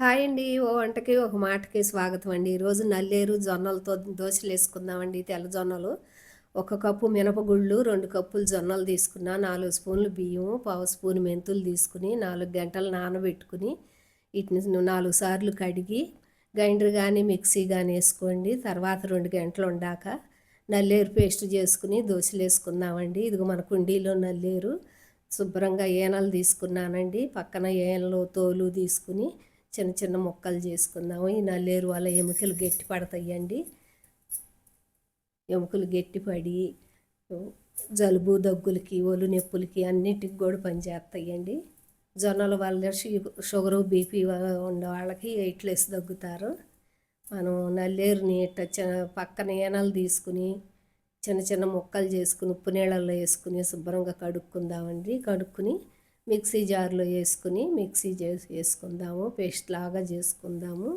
Hi అండి. ఓ వంటకి ఒక మాటకి స్వాగతం అండి. ఈరోజు నల్లేరు జొన్నలతో దోశలు వేసుకుందామండి. తెల్ల జొన్నలు ఒక కప్పు మినపగుళ్ళు రెండు కప్పులు జొన్నలు తీసుకున్నా నాలుగు స్పూన్లు బియ్యం పావు స్పూన్ మెంతులు తీసుకుని నాలుగు గంటలు నానబెట్టుకుని వీటిని నాలుగు సార్లు కడిగి గ్రైండర్ కానీ మిక్సీ కానీ వేసుకోండి. తర్వాత రెండు గంటలు ఉండాక నల్లేరు పేస్ట్ చేసుకుని దోశలు వేసుకుందామండి. ఇదిగో మన కుండీలో నల్లేరు. శుభ్రంగా ఏనలు తీసుకున్నానండి. పక్కన ఏనలు తోలు తీసుకుని చిన్న చిన్న ముక్కలు చేసుకుందాము. ఈ నల్లేరు వల్ల ఎముకలు గట్టి పడతాయండి. ఎముకలు గట్టిపడి జలుబు దగ్గులకి ఒళ్ళు నొప్పులకి అన్నిటికి కూడా పనిచేస్తాయండి జొన్నల వల్ల షుగరు బీపీ ఉన్న వాళ్ళకి ఎయిట్లెస్ దగ్గుతారు. మనం నల్లేరుని ఇట్ట పక్కన ఏనాలు తీసుకుని చిన్న చిన్న ముక్కలు చేసుకుని ఉప్పు నీళ్ళల్లో వేసుకుని శుభ్రంగా కడుక్కుందామండి. కడుక్కుని మిక్సీ జార్లో వేసుకుని మిక్సీ చేసి వేసుకుందాము పేస్ట్ లాగా చేసుకుందాము.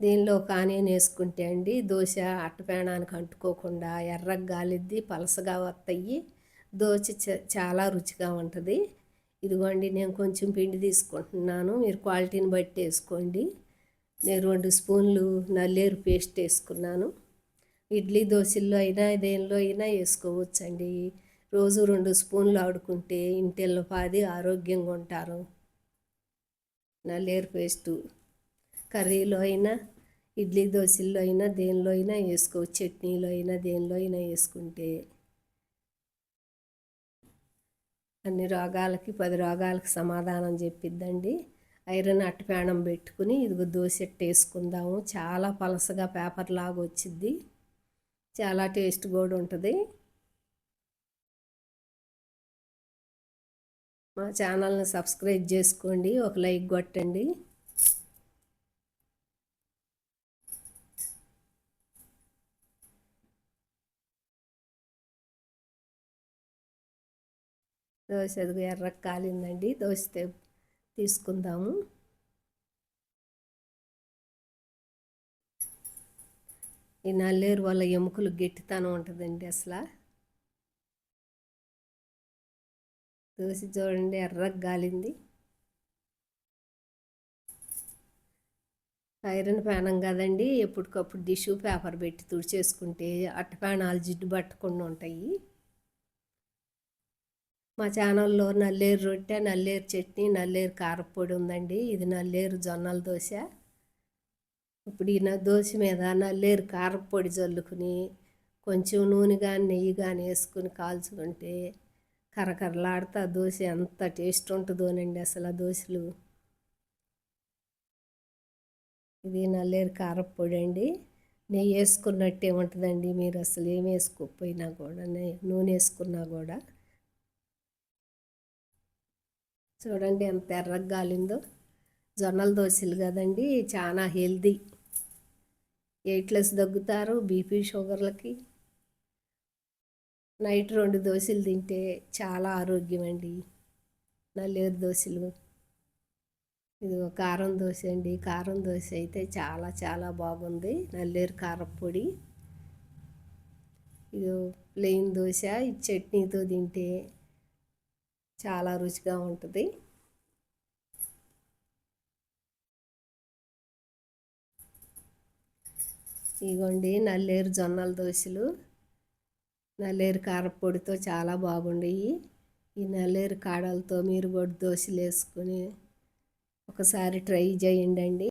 దీనిలో కానియన్ వేసుకుంటే అండి దోశ అట్టపేణానికి అంటుకోకుండా ఎర్రగా గాలిద్ది పలసగా వస్తాయి దోశ చాలా రుచిగా ఉంటుంది. ఇదిగోండి నేను కొంచెం పిండి తీసుకుంటున్నాను. మీరు క్వాలిటీని బట్టి వేసుకోండి. నేను రెండు స్పూన్లు నల్లేరు పేస్ట్ వేసుకున్నాను. ఇడ్లీ దోశల్లో అయినా దేనిలో అయినా వేసుకోవచ్చండి. రోజు రెండు స్పూన్లు ఆడుకుంటే ఇంటిల్లో పాది ఆరోగ్యంగా ఉంటారు. నల్లేరు పేస్టు. కర్రీలో అయినా ఇడ్లీ దోశల్లో అయినా దేనిలో అయినా వేసుకోవచ్చు. చట్నీలో అయినా దేనిలో అయినా వేసుకుంటే. అన్ని రోగాలకి పది రోగాలకి సమాధానం చెప్పిద్దండి. ఐరన్ అట్టపేణం పెట్టుకుని ఇదిగో దోశ వేసుకుందాము చాలా పలసగా పేపర్ లాగా వచ్చింది చాలా టేస్ట్ కూడా ఉంటుంది. మా ఛానల్ని సబ్స్క్రైబ్ చేసుకోండి ఒక లైక్ కొట్టండి. దోశ ఎర్ర కాలిందండి దోశ తీసుకుందాము. ఈ నల్లేరు వల్ల ఎముకలు గట్టితనం ఉంటుందండి అసలు. దోశ చూడండి ఎర్రగా గాలింది. ఐరన్ ప్యానం కదండి ఎప్పటికప్పుడు టిష్యూ పేపర్ పెట్టి తుడిచేసుకుంటే అట్ట ప్యానాలు జిడ్డు పట్టకుండా ఉంటాయి. మా ఛానల్లో నల్లేరు రొట్టె నల్లేరు చట్నీ నల్లేరు కారపొడి ఉందండి. ఇది నల్లేరు జొన్నల దోశ. ఇప్పుడు ఈ దోశ మీద నల్లేరు కారపొడి జల్లుకుని కొంచెం నూనె కానీ నెయ్యి కానీ వేసుకుని కాల్చుకుంటే కరకరలాడుతా దోశ ఎంత టేస్ట్ ఉంటుందోనండి అసలు ఆ దోశలు. ఇది నల్లేరు కారపొడి అండి. నెయ్యి వేసుకున్నట్టే ఉంటుందండి మీరు అసలు ఏమి వేసుకోకపోయినా కూడా నూనె వేసుకున్నా కూడా. చూడండి ఎంత ఎర్రగా గాలిందో. జొన్నల దోశలు కదండి చాలా హెల్దీ ఎయిట్లెస్ దగ్గుతారు బీపీ షుగర్లకి. నైట్ రెండు దోశలు తింటే చాలా ఆరోగ్యం అండి నల్లేరు దోశలు. ఇది కారం దోశ అండి. కారం దోశ అయితే చాలా చాలా బాగుంది. నల్లేరు కారపొడి ఇది ప్లెయిన్ దోశ. ఈ చట్నీతో తింటే చాలా రుచిగా ఉంటుంది. ఇగోండి నల్లేరు జొన్నల దోశలు నల్లేరు కారపొడితో చాలా బాగుండేవి ఈ నల్లేరు కాడలతో మీరు కూడా దోశలు వేసుకొని ఒకసారి ట్రై చేయండి